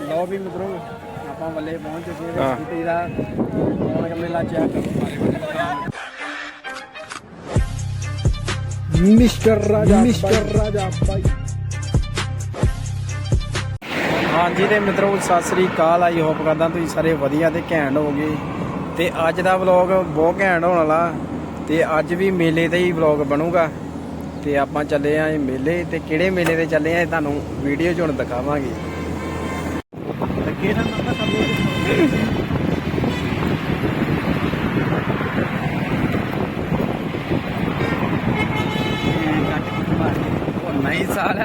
ਲਓ ਵੀ ਮਿੱਤਰੋ ਆਪਾਂ ਵੱਲੇ ਪਹੁੰਚ ਚੁੱਕੇ ਹਾਂ। ਸਿਟੀ ਦਾ ਰੌਣਕ ਮੇਲਾ check mister Raja mister Raja ਭਾਈ। ਹਾਂਜੀ ਤੇ ਮਿੱਤਰੋ ਸਤਿ ਸ੍ਰੀ ਅਕਾਲ। ਆਈ ਹੋਪ ਕਰਦਾ ਤੁਸੀਂ ਸਾਰੇ ਵਧੀਆ ਤੇ ਘੈਂਟ ਹੋਗੇ ਤੇ ਅੱਜ ਦਾ ਵਲੌਗ ਬਹੁਤ ਘੈਂਟ ਹੋਣ ਵਾਲਾ। ਤੇ ਅੱਜ ਵੀ ਮੇਲੇ ਤੇ ਹੀ ਵਲੌਗ ਬਣੂਗਾ। ਤੇ ਆਪਾਂ ਚੱਲੇ ਆਂ ਇਹ ਮੇਲੇ। ਤੇ ਕਿਹੜੇ ਮੇਲੇ ਤੇ ਚੱਲੇ ਆਂ ਇਹ ਤੁਹਾਨੂੰ ਵੀਡੀਓ 'ਚ ਹੁਣ ਦਿਖਾਵਾਂਗੇ। ਕਿਹੜਾ ਨੰਬਰ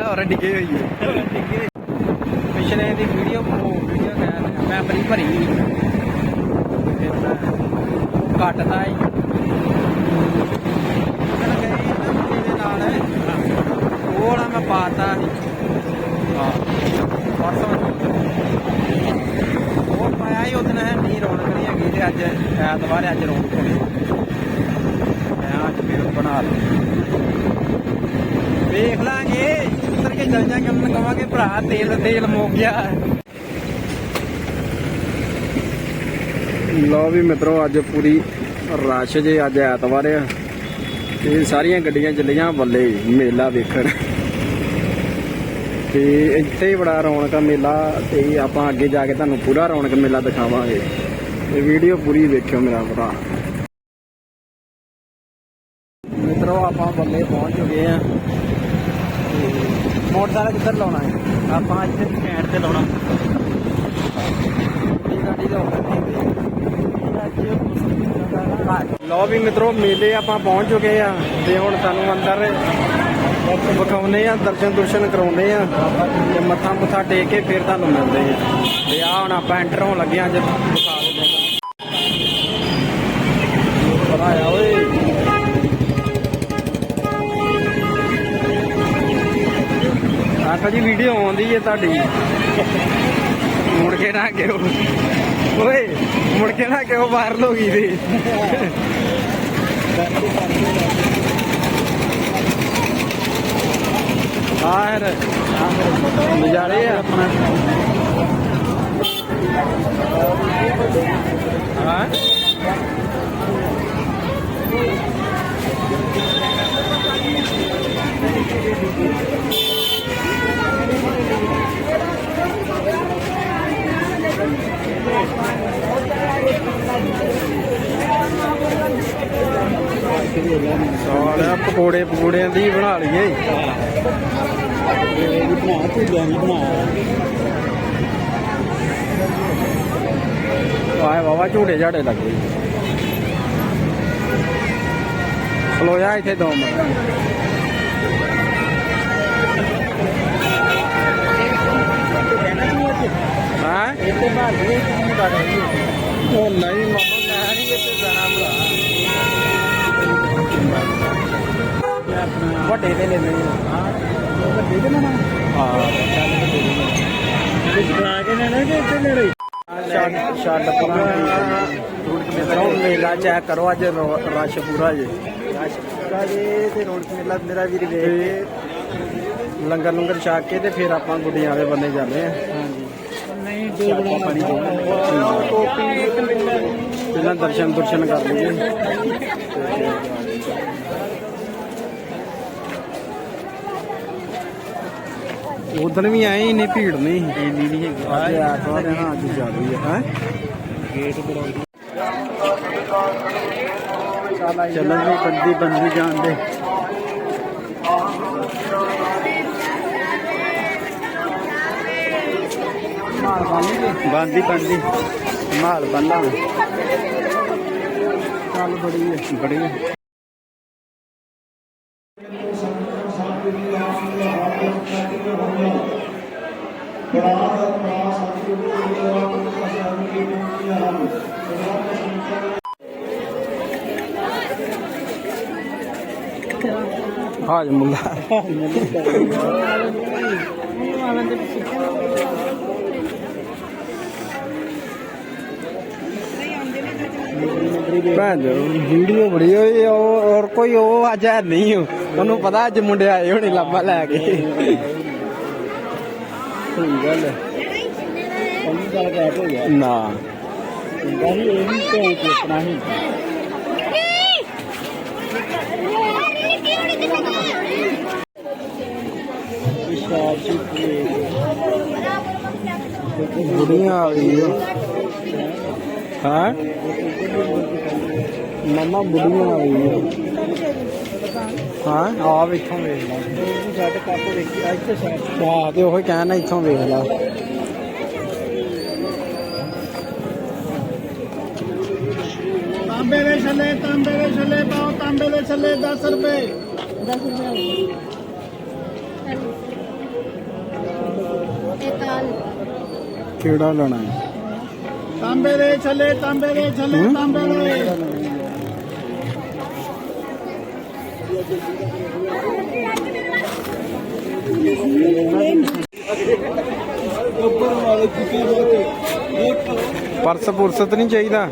ਔਰ ਡਿੱਗੇ ਹੋਈ ਹੈ। ਦੀ ਵੀਡੀਓ ਵੀਡੀਓ ਮੈਂ ਭਰੀ ਭਰੀ ਫਿਰ ਮੈਂ ਕੱਟਦਾ ਹੀ। ਮੈਂ ਮੈਂ ਪਾਤਾ ਹਾਂ। ਪਰਸੋਂ ਉਹ ਪਾਇਆ ਹੀ ਉਹਦਨ ਹੈ ਨਹੀਂ ਰੌਣਕ ਨਹੀਂ ਹੈਗੀ ਤੇ ਅੱਜ ਐਤਵਾਰ ਅੱਜ ਰੌਣਕ ਹੋਣੀ ਮੈਂ ਅੱਜ ਫਿਰ ਬਣਾ ਲਵਾਂ ਵੇਖ ਲਾਂਗੇ। ਚੱਲ ਜਾਾਂਗੇ ਉਹਨਾਂ ਨੂੰ ਕਵਾਂਗੇ ਭਰਾ, ਤੇਲ ਤੇਲ ਮੁੱਕ ਗਿਆ। ਲਓ ਵੀ ਮਿੱਤਰੋ, ਅੱਜ ਪੂਰੀ ਰਸ਼ ਜੇ ਅੱਜ ਐਤਵਾਰ ਆ, ਤੇ ਸਾਰੀਆਂ ਗੱਡੀਆਂ ਚੱਲੀਆਂ ਬੱਲੇ ਮੇਲਾ ਵੇਖਣ। ਤੇ ਇੱਥੇ ਹੀ ਬੜਾ ਰੌਣਕ ਮੇਲਾ, ਤੇ ਆਪਾਂ ਅੱਗੇ ਜਾ ਕੇ ਤੁਹਾਨੂੰ ਪੂਰਾ ਰੌਣਕ ਮੇਲਾ ਦਿਖਾਵਾਂਗੇ। ਤੇ ਵੀਡੀਓ ਪੂਰੀ ਵੇਖਿਓ ਮੇਰਾ ਭਰਾ। ਮਿੱਤਰੋ, ਆਪਾਂ ਬੱਲੇ ਪਹੁੰਚ ਚੁੱਕੇ ਆ। ਮੋਟਰਸਾਈਕਲ ਕਿੱਧਰ ਲਾਉਣਾ ਹੈ? ਆਪਾਂ ਇੱਥੇ ਸਟੈਂਡ ਤੇ ਲਾਉਣਾ। ਗਾੜੀ ਦਾ ਲੋ ਵੀ ਮਿੱਤਰੋ ਮੇਲੇ ਆਪਾਂ ਪਹੁੰਚ ਚੁੱਕੇ ਆ ਤੇ ਹੁਣ ਤੁਹਾਨੂੰ ਅੰਦਰ ਵਿਖਾਉਨੇ ਆ ਦਰਸ਼ਨ ਦੁਰਸ਼ਨ ਕਰਾਉਨੇ ਆ ਤੇ ਮੱਥਾ ਮੁੱਥਾ ਟੇਕ ਕੇ ਫਿਰ ਤੁਹਾਨੂੰ ਮਿਲਦੇ ਆ ਤੇ ਆ ਹੁਣ ਆਪਾਂ ਐਂਟਰ ਹੋਣ ਲੱਗੇ ਆ ਅੱਜ ਭਾਜੀ ਵੀਡੀਓ ਆਉਂਦੀ ਹੈ ਤੁਹਾਡੀ। ਮੁੜ ਕੇ ਨਾ ਕਿਉਂ? ਓਏ, ਮੁੜ ਕੇ ਨਾ ਕਿਉਂ ਬਾਹਰ ਹੋ ਗਈ ਤੇ ਆਹਰ, ਨਜ਼ਾਰੇ ਆ। ਹਾਂ? ਸਾਲਿਆ ਪਕੌੜੇ ਪਕੌੜਿਆਂ ਦੀ ਬਣਾ ਲਈਏ। ਬਣਾ ਝੂਲਿਆਂ ਦੀ ਬਣਾ ਆਏ ਵਾਵਾ ਝੂੜੇ ਝਾੜੇ ਲੱਗੇ ਜਾ ਇੱਥੇ ਦੋ ਮਿੰਟ। ਹਾਂ? ਇੱਥੇ ਬਾਹਰ ਦੇ ਕੰਮ ਕਰ ਰਹੀ ਉਹ ਨਹੀਂ ਮਾਮਾ ਮੈਂ ਨਹੀਂ ਇੱਥੇ ਜਾਣਾ ਭਰਾ ਵੱਡੇ ਤੇ ਲੈਣੇ ਹਾਂ ਵੱਡੇ ਦੇ ਨਾ ਹਾਂ। ਕੁਝ ਬਣਾ ਕੇ ਨਾ ਕਿ ਇੱਥੇ ਨੇੜੇ? ਛੱਡ ਛੱਡ ਪਰਾਂ ਮਿੱਤਰੋ ਮੇਲਾ ਚੈੱਕ ਕਰੋ ਅੱਜ ਰਸ਼ ਪੂਰਾ ਜੇ। ਰਸ਼ ਪੂਰਾ ਜੇ ਤੇ ਰੌਣਕ ਮੇਲਾ ਮੇਰਾ ਕੇ। ਲੰਗਰ ਲੰਗਰ ਛਕ ਕੇ ਤੇ ਫਿਰ ਆਪਾਂ ਗੁੱਡੀਆਂ ਵਾਲੇ ਬੰਨੇ ਜਾਂਦੇ ਆ। ਨਹੀਂ ਦੋ ਬਣਾ ਪਾਣੀ ਪਹਿਲਾਂ ਦਰਸ਼ਨ ਦੁਰਸ਼ਨ ਕਰ ਲਈਏ। ਉਦੋਂ ਵੀ ਆਏ ਇੰਨੀ ਭੀੜ ਨਹੀਂ ਇੰਨੀ ਨਹੀਂ ਹੈਗੀ। ਅੱਜ ਐਤਵਾਰ ਹੈ ਨਾ ਅੱਜ ਜ਼ਿਆਦਾ ਹੀ ਹੈ? ਗੇਟ ਬੜਾ ਚੱਲਣ ਦੀ ਬੰਦੀ ਬੰਦੀ ਮਾਲ ਬੰਦੀ ਬੰਦੀ ਬੰਦੀ। ਮਾਲ ਬੰਦਾ। ਚੱਲ ਬੜੀ ਹੈ ਬੜੀ ਹੈ। ਹਾਜ ਮੁੱਲਾ ਭੈਣ ਵੀਡੀਓ ਬੜੀ ਹੋਈ ਉਹ ਕੋਈ ਉਹ ਅੱਜ ਹੈ ਨਹੀਂ ਉਹਨੂੰ ਪਤਾ ਅੱਜ ਮੁੰਡੇ ਆਏ ਹੋਣੇ ਲਾਂਬਾ ਲੈ ਕੇ ਸਹੀ ਗੱਲ ਹੈ। ਉਹਨੂੰ ਗੱਲ ਗੈਪ ਹੋ ਗਿਆ। ਨਾ। ਸੀ ਇਹ ਵੀ ਭੈਣ ਚੋਪਣਾ ਸੀ ਵਿਸ਼ਾਲ ਸੀ ਬੁੜੀਆਂ ਆ ਗਈ ਹਾਂ? ਮਮਾ ਬੁੜੀਆਂ ਆ ਗਈ ਹਾਂ। ਆ ਵੇਖੋ ਵੇਖ ਲਾ। ਸਾਡੇ ਕਾਪੋ ਦੇਖੀ ਤੇ ਸਾਈਡ ਆ ਤੇ ਉਹ ਕਹਿਣਾ ਇੱਥੋਂ ਵੇਖ ਲਾ। ਤਾਂਬੇ ਦੇ ਛੱਲੇ ਤਾਂਬੇ ਦੇ ਛੱਲੇ ਪਾਓ ਤਾਂਬੇ ਦੇ ਛੱਲੇ 10 ਰੁਪਏ। ਕਿਹੜਾ ਲੈਣਾ ਹੈ? ਤਾਂਬੇ ਦੇ ਛੱਲੇ ਤਾਂਬੇ ਦੇ ਛੱਲੇ ਹੂੰ? ਤਾਂਬੇ ਦੇ। ਪਰਸ ਪੁਰਸ ਤਾਂ ਨਹੀਂ ਚਾਹੀਦਾ।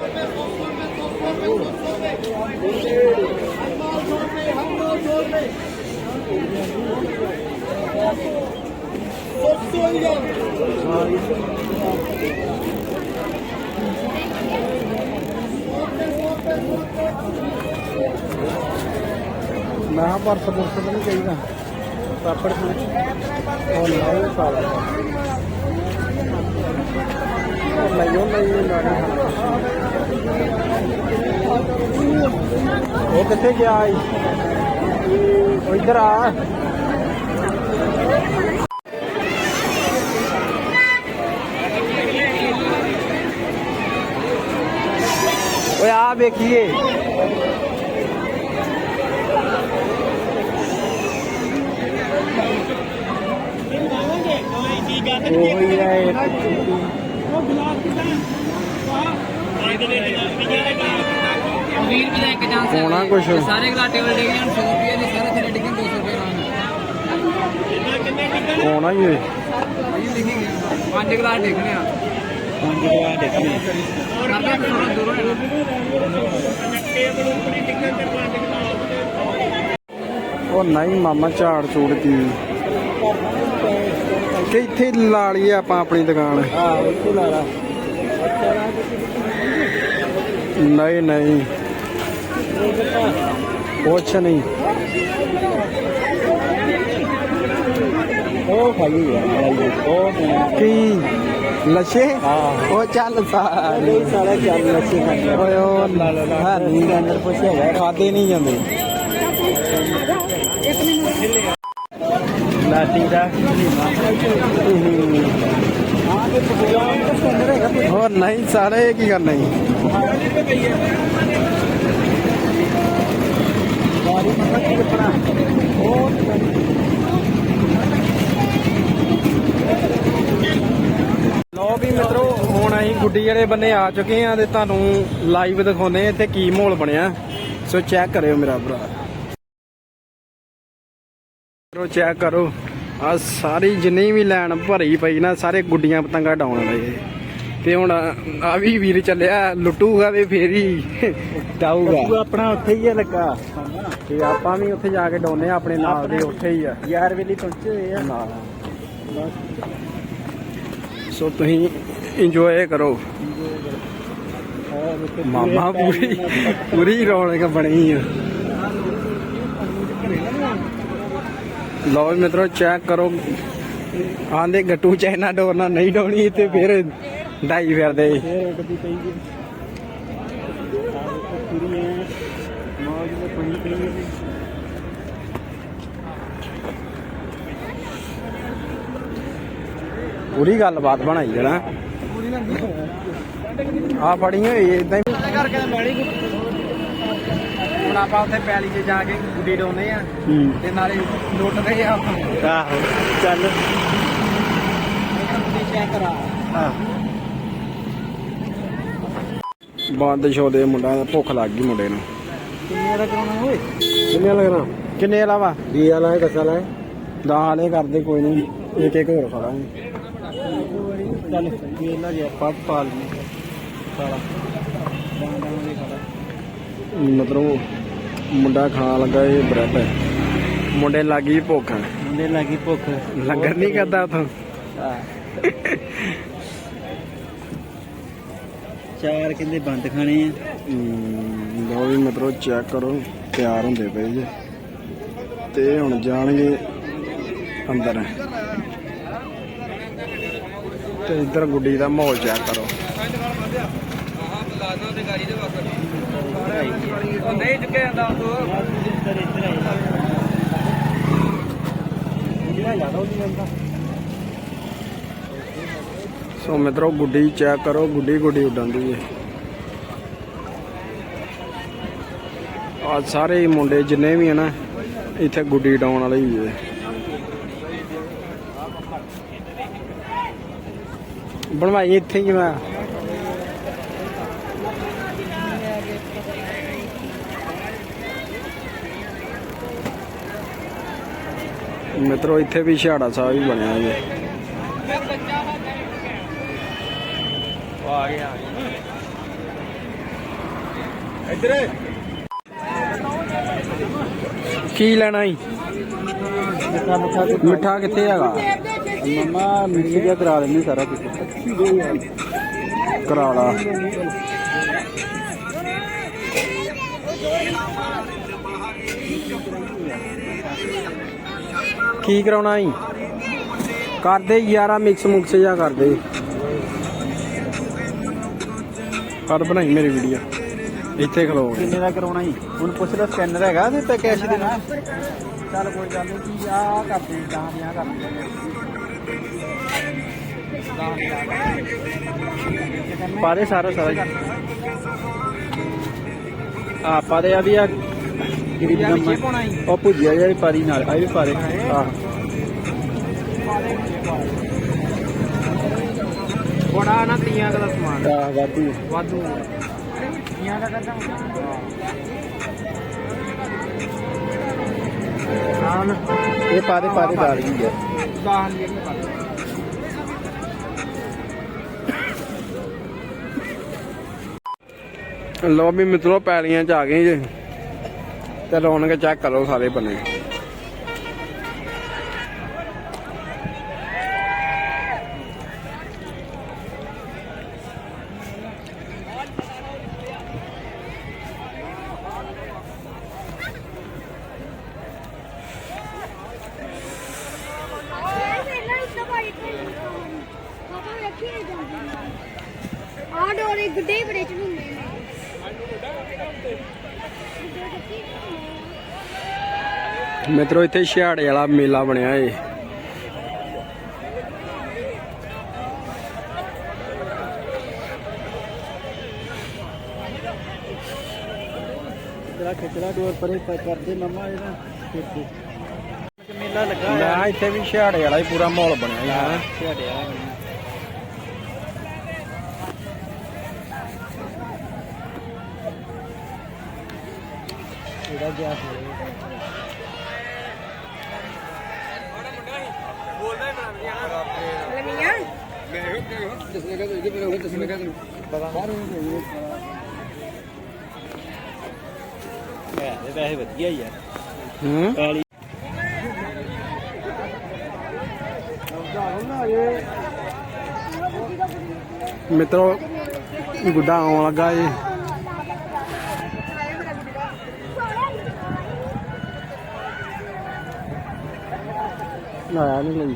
ਮੈਂ ਕਿਹਾ ਪਰਸ ਪੁਰਸ ਤਾਂ ਨਹੀਂ ਚਾਹੀਦਾ। ਪਾਪੜ ਉਹ ਨਹੀਂ ਸਾਲਾ ਉਹ ਨਹੀਂ ਉਹ ਉਹ ਹੈ। ਇਹ ਵੀਰ ਵੀ ਹੋਣਾ ਕੁਛ। ਤੇ ਸਾਰੇ ਘਰਾਟੇ ਵਾਲੇ ਡਿੱਗ ਜਾਣ 100 ਰੁਪਏ ਦੇ ਸਾਰੇ ਥੱਲੇ ਡਿੱਗਣ 200 ਰੁਪਏ ਨਾਲ। ਹੋਣਾ ਹੀ ਗਏ ਪੰਜ ਘਰਾਟ ਡਿੱਗਣੇ ਆ। ਪੰਜ ਰੁਪਏ ਦੇਖਣੇ ਕਰਦੇ ਥੋੜਾ ਦੂਰ ਹੋਣਾ ਉਹ ਨਹੀਂ ਮਾਮਾ ਝਾੜ ਚੂੜ ਕੀ? ਕਿ ਇੱਥੇ ਲਾ ਲਈਏ ਆਪਾਂ ਆਪਣੀ ਦੁਕਾਨ। ਹਾਂ ਇੱਥੇ ਲਾ ਲਾ ਨਹੀਂ ਨਹੀਂ। ਕੁਛ ਨਹੀਂ। ਉਹ ਨਹੀਂ ਕੀ? ਲੱਛੇ ਹਾਂ। ਉਹ ਚੱਲ ਸਾਰੇ। ਸਾਲਾ ਚੱਲ ਖਾਂਦੇ ਓਏ ਉਹ ਹੈ ਨਹੀਂ ਦੇ ਅੰਦਰ ਪੁੱਛਿਆ ਖਾਦੇ ਨਹੀਂ ਜਾਂਦੇ। ਲਾਟੀ ਦਾ। ਹੋਰ ਨਹੀਂ, ਸਾਰੇ ਕੀ ਕਰਨਾ ਜੀ? ਬਾਰੀ ਮੱਥਾ ਕੀ ਕੱਪੜਾ ਉਹ ਲੋ ਵੀ ਮਿੱਤਰੋ, ਹੁਣ ਅਸੀਂ ਗੁੱਡੀ ਜਿਹੜੇ ਬੰਨੇ ਆ ਚੁੱਕੇ ਆ ਤੇ ਤੁਹਾਨੂੰ ਲਾਈਵ ਦਿਖਾਉਨੇ ਇੱਥੇ ਕੀ ਮਾਹੌਲ ਬਣਿਆ। ਸੋ ਚੈੱਕ ਕਰਿਓ ਮੇਰਾ ਭਰਾ। ਕਰੋ ਚੈੱਕ ਕਰੋ। ਆ ਸਾਰੀ ਜਿੰਨੀ ਵੀ ਲੈਣ ਭਰੀ ਪਈ ਨਾ ਸਾਰੇ ਗੁੱਡੀਆਂ ਪਤੰਗਾ ਡਾਉਣ ਵਾਲੇ ਤੇ ਹੁਣ ਆ ਵੀ ਵੀਰ ਚੱਲਿਆ ਲੁੱਟੂਗਾ ਤੇ ਫੇਰ ਹੀ ਡਾਊਗਾ ਆਪਣਾ ਉੱਥੇ ਹੀ ਹੈ ਲੱਗਾ ਤੇ ਆਪਾਂ ਵੀ ਉੱਥੇ ਜਾ ਕੇ ਡਾਉਨੇ ਆ ਆਪਣੇ ਨਾਲ ਦੇ ਉੱਥੇ ਹੀ ਆ। ਯਾਰ ਵੇਲੀ ਪਹੁੰਚੇ ਹੋਏ ਆ। ਨਾਲ। ਸੋ ਤੁਸੀਂ ਇੰਜੋਏ ਕਰੋ। ਮਾਮਾ ਪੂਰੀ ਪੂਰੀ ਰੌਣਕ ਬਣੀ ਆ। ਲਓ ਵੀ ਮਿੱਤਰੋ ਚੈੱਕ ਕਰੋ। ਆਂਦੇ ਗੱਟੂ ਚਾਈਨਾ ਡੋਰਨਾ ਨਹੀਂ ਡਾਉਣੀ ਤੇ ਫਿਰ ਢਾਈ ਫਿਰਦੇ। ਪੂਰੀ ਗੱਲਬਾਤ ਬਣਾਈ ਜਣਾ। ਆ ਫੜੀ ਹੋਈ ਇਦਾਂ ਹੀ। ਕਰਕੇ ਮੈਲੀ ਹੁਣ ਆਪਾਂ ਉੱਥੇ ਪੈਲੀ 'ਚ ਜਾ ਕੇ ਗੁੱਡੀ ਡਾਉਨੇ ਆ ਹੂੰ। ਤੇ ਨਾਲੇ ਲੁੱਟਦੇ ਆ ਆਹੋ ਚੱਲ। ਚੈੱਕ ਕਰਾ। ਬੰਦ ਸ਼ੋ ਦੇ ਮੁੰਡਾ ਦਾ ਭੁੱਖ ਲੱਗ ਗਈ ਮੁੰਡੇ ਨੂੰ। ਕਿੰਨੇ ਦਾ ਕਰਾਉਣਾ ਓਏ? ਕਿੰਨੇ ਲੱਗਣਾ ਕਿੰਨੇ ਵਾਲਾ ਵਾ? 20 ਵਾਲਾ ਹੈ 10 ਵਾਲਾ ਹੈ। ਦਾ ਹਾਲੇ ਕਰਦੇ ਕੋਈ ਨਹੀਂ। ਇੱਕ ਇੱਕ ਹੋਰ ਫੜਾਂਗੇ। ਚੱਲ ਵੇਲਾ ਗਿਆ ਪੱਟ ਪਾ ਲਈ ਸਾਲਾ। ਮਤਲਬ ਮੁੰਡਾ ਖਾਣ ਲੱਗਾ ਇਹ ਬ੍ਰੈਡ। ਮੁੰਡੇ ਲੱਗੀ ਭੁੱਖ। ਮੁੰਡੇ ਲੱਗੀ ਭੁੱਖ। ਲੰਗਰ ਨਹੀਂ ਕਰਦਾ ਉਥੋਂ। ਚਾਰ ਕਹਿੰਦੇ ਬੰਦ ਖਾਣੇ ਆ। ਲੋ ਵੀ ਮਤਲਬ ਚੈੱਕ ਕਰੋ ਤਿਆਰ ਹੁੰਦੇ ਪਏ ਜੇ। ਤੇ ਹੁਣ ਜਾਣਗੇ ਅੰਦਰ। ਤੇ ਇੱਧਰ ਗੁੱਡੀ ਦਾ ਮਾਹੌਲ ਚੈੱਕ ਕਰੋ। ਨਹੀਂ ਚੁੱਕੇ ਜਾਂਦਾ ਉਹ ਸੋ ਮਿੱਤਰੋ, ਗੁੱਡੀ ਚੈੱਕ ਕਰੋ, ਗੁੱਡੀ ਗੁੱਡੀ ਉੱਡਾਂਦੀ ਹੈ ਆ ਸਾਰੇ ਹੀ ਮੁੰਡੇ ਜਿੰਨੇ ਵੀ ਹਨ ਇੱਥੇ ਗੁੱਡੀ ਡਾਉਣ ਵਾਲੇ ਹੀ ਹੈ ਬਣਵਾਈ ਇੱਥੇ ਹੀ ਮੈਂ। ਮਿੱਤਰੋ ਇੱਥੇ ਵੀ ਛਾੜਾ ਸਾਹਿਬ ਹੀ ਬਣਿਆ ਹੈ ਆ ਗਿਆ ਇੱਧਰ। ਕੀ ਲੈਣਾ ਈ ਮਿੱਠਾ ਕਿੱਥੇ ਹੈਗਾ? ਮਮਾ ਮਿੱਠੀ ਜਿਹਾ ਕਰਾ ਲੈਣੀ ਸਾਰਾ ਕੁਝ ਕਰਾ ਲਾ। ਕੀ ਕਰਾਉਣਾ ਈ ਕਰਦੇ ਯਾਰਾ ਮਿਕਸ ਮੁਕਸ ਜਾ ਕਰਦੇ। ਕਰ ਬਣਾਈ ਮੇਰੀ ਵੀਡੀਓ ਇੱਥੇ ਖਲੋ ਕਿੰਨੇ ਦਾ ਕਰਾਉਣਾ ਹੀ ਹੁਣ ਪੁੱਛ ਲੈ ਸਕੈਨਰ ਹੈਗਾ ਤੇ ਤੇ ਕੈਸ਼ ਦੇਣਾ ਚੱਲ ਕੋਈ ਗੱਲ ਨਹੀਂ ਕੀ ਆ ਕਰਦੇ ਤਾਂ ਆ ਕਰਦੇ ਪਾਰੇ ਸਾਰਾ ਸਾਰਾ। ਆ ਪਾਰੇ ਆ ਵੀ ਆ। ਗਰੀਬ ਨੰਬਰ ਉਹ ਭੁਜਿਆ ਜਿਹੜੀ ਪਾਰੀ ਨਾਲ ਆ ਵੀ ਪਾਰੇ। ਆ ਬੜਾ ਨਾ ਤੀਆਂ ਦਾ ਸਮਾਨ। ਆ ਵਾਧੂ। ਵਾਧੂ। ਤੀਆਂ ਦਾ ਕਰਦਾ ਨਾਨ ਇਹ ਪਾਦੇ ਪਾਦੇ ਦਾਲ ਗਈ ਹੈ। ਦਾਨ ਜਿਹੜੀ ਪਾ ਲੋ ਵੀ ਮਿੱਤਰੋ ਪੈਲੀਆਂ ਚ ਆ ਗਏ ਜੇ। ਤੇ ਰੌਣਕ ਚੈੱਕ ਕਰੋ ਸਾਰੇ ਬੰਨੇ। ਆ ਡੋਰੇ ਗੁੱਡੇ ਬੜੇ ਚੜੂੰਦੇ ਨੇ ਮਿੱਤਰੋ, ਇੱਥੇ ਛਿਆੜੇ ਵਾਲਾ ਮੇਲਾ ਬਣਿਆ ਏ। ਜਰਾ ਖਿਚੜਾ ਡੋਰ ਪਰੇ ਕਰਦੇ ਮਮਾ ਇਹ ਮੇਲਾ ਲੱਗਾ ਮੈਂ ਇੱਥੇ ਵੀ ਛਿਆੜੇ ਵਾਲਾ ਹੀ ਪੂਰਾ ਮਾਹੌਲ ਬਣਿਆ ਹੈ ਛੇੜੇ ਵਾਲਾ ਇਹਦਾ ਗਿਆ ਲਮੀਆਂ ਹੈ ਤੇ ਵੈਸੇ ਵਧੀਆ ਹੀ ਆ ਹੂੰ ਪੈਲੀ ਮਿੱਤਰੋ ਗੁੱਡਾ ਆਉਣ ਲੱਗਾ ਏ ਆਇਆ ਨਹੀਂ ਲਈ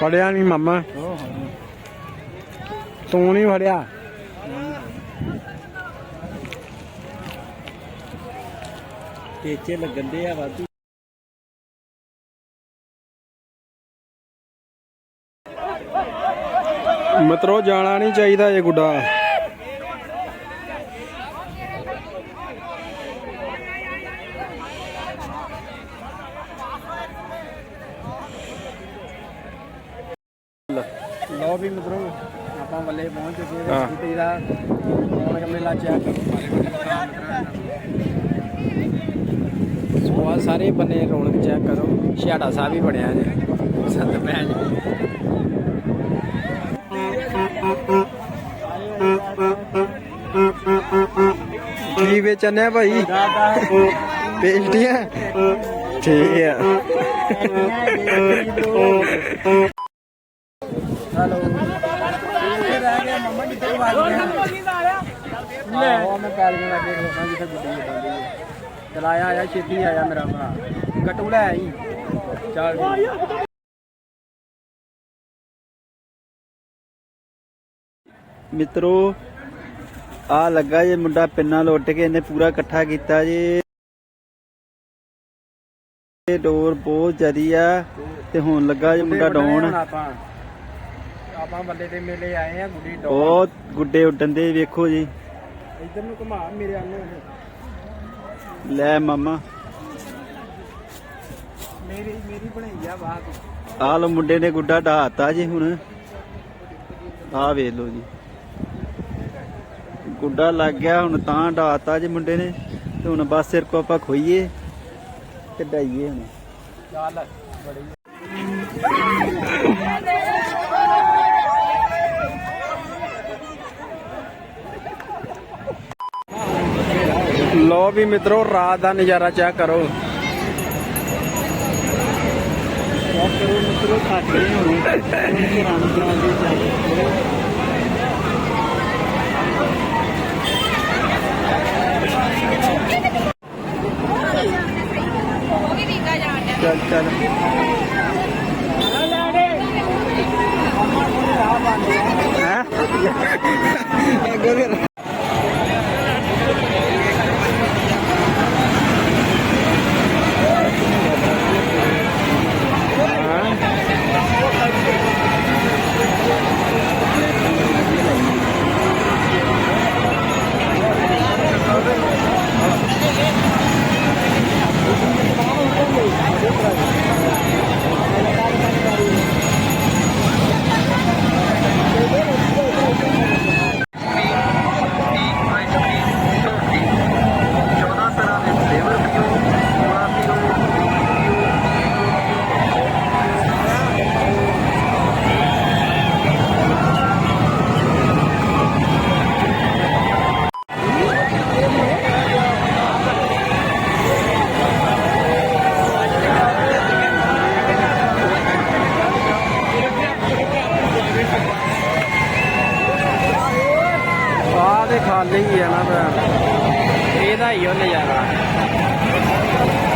ਫੜਿਆ ਨਹੀਂ ਮਾਮਾ। ਤੂੰ ਨਹੀਂ ਫੜਿਆ? ਟੇਚੇ ਲੱਗਣ ਦੇ ਆ ਵਾਧੂ। ਮਿੱਤਰੋ ਜਾਣਾ ਨਹੀਂ ਚਾਹੀਦਾ ਇਹ ਗੁੱਡਾ ਲਓ ਵੀ ਮਿੱਤਰੋ ਆਪਾਂ ਵੱਲੇ ਪਹੁੰਚ ਚੁੱਕੇ ਹਾਂ। ਹਾਂ ਸਕੂਟੀ ਦਾ ਰੌਣਕ ਮੇਲਾ ਚੈੱਕ ਸੋ ਸਾਰੇ ਬੰਨੇ ਰੌਣਕ ਚੈੱਕ ਛਿਆੜਾ ਸਾਹਿਬ ਹੀ ਬਣਿਆ ਜੇ। ਸੰਤ ਭੈਣ ਕੀ ਵੇਚਣੇ ਆ ਭਾਈ? ਪੇਸਟੀਆਂ ਠੀਕ ਆ। ਹੈਲੋ। ਇਹ ਰਹਿ ਗਿਆ ਮੰਮਾ ਜਿੱਥੇ ਆਵਾਜ਼ ਲੈ। ਉਹ ਮੈਂ ਕਾਲ ਕੇ ਲੱਗੇ ਜਿੱਥੇ ਗੁੱਡੀ ਹੈ ਚਲਾਇਆ ਆਇਆ ਛੇਤੀ ਆਇਆ ਮੇਰਾ ਭਰਾ। ਕਟੂ ਲੈ ਆਈ। ਮਿੱਤਰੋ ਆ ਲੱਗਾ ਜੇ ਮੁੰਡਾ ਪਿੰਨਾ ਲੁੱਟ ਕੇ ਇਹਨੇ ਪੂਰਾ ਇਕੱਠਾ ਕੀਤਾ ਜੇ। ਇਹ ਡੋਰ ਬਹੁਤ ਜ਼ਿਆਦੀ ਆ ਤੇ ਹੁਣ ਲੱਗਾ ਜੇ ਮੁੰਡਾ ਡਾਉਣ। ਆਪਾਂ। ਬੱਲੇ ਤੇ ਮੇਲੇ ਆਏ ਆ ਗੁੱਡੀ ਡਾਉਣ। ਬਹੁਤ ਗੁੱਡੇ ਉੱਡਣ ਦੇ ਵੇਖੋ ਜੀ। ਇੱਧਰ ਨੂੰ ਘੁਮਾ ਮੇਰੇ ਵੱਲ ਨੂੰ। ਲੈ ਮਾਮਾ। ਮੇਰੀ ਮੇਰੀ ਬਣਾਈ ਆ ਬਾਤ ਆਹ ਲੋ ਮੁੰਡੇ ਨੇ ਗੁੱਡਾ ਢਾਤਾ ਜੀ ਹੁਣ। ਆਹ ਵੇਖ ਲਓ ਜੀ। ਗੁੱਡਾ ਲੱਗ ਗਿਆ ਹੁਣ ਤਾਂ ਢਾਤਾ ਜੀ ਮੁੰਡੇ ਨੇ। ਤੇ ਹੁਣ ਬਸ ਸਿਰ ਕੋ ਆਪਾਂ ਖੋਈਏ ਤੇ ਡਾਈਏ ਹੁਣ। ਚੱਲ ਬੜੀ ਲੋ ਵੀ ਮਿੱਤਰੋ ਰਾਤ ਦਾ ਨਜ਼ਾਰਾ ਚੈੱਕ ਕਰੋ। ਚੈੱਕ ਕਰੋ ਮਿੱਤਰੋ ਥੱਕ ਗਏ ਹੁਣ ਹੁਣ ਘਰਾਂ ਨੂੰ ਜਾਣ ਦੀ ਚਾਹੀਦੀ ਚੱਲ ਚੱਲ ਹੈਂ? ਆ ਤੇ ਖਾਲੀ ਹੀ ਆ ਨਾ ਭੈਣ ਇਹਦਾ ਹੀ ਉਹ ਨਜ਼ਾਰਾ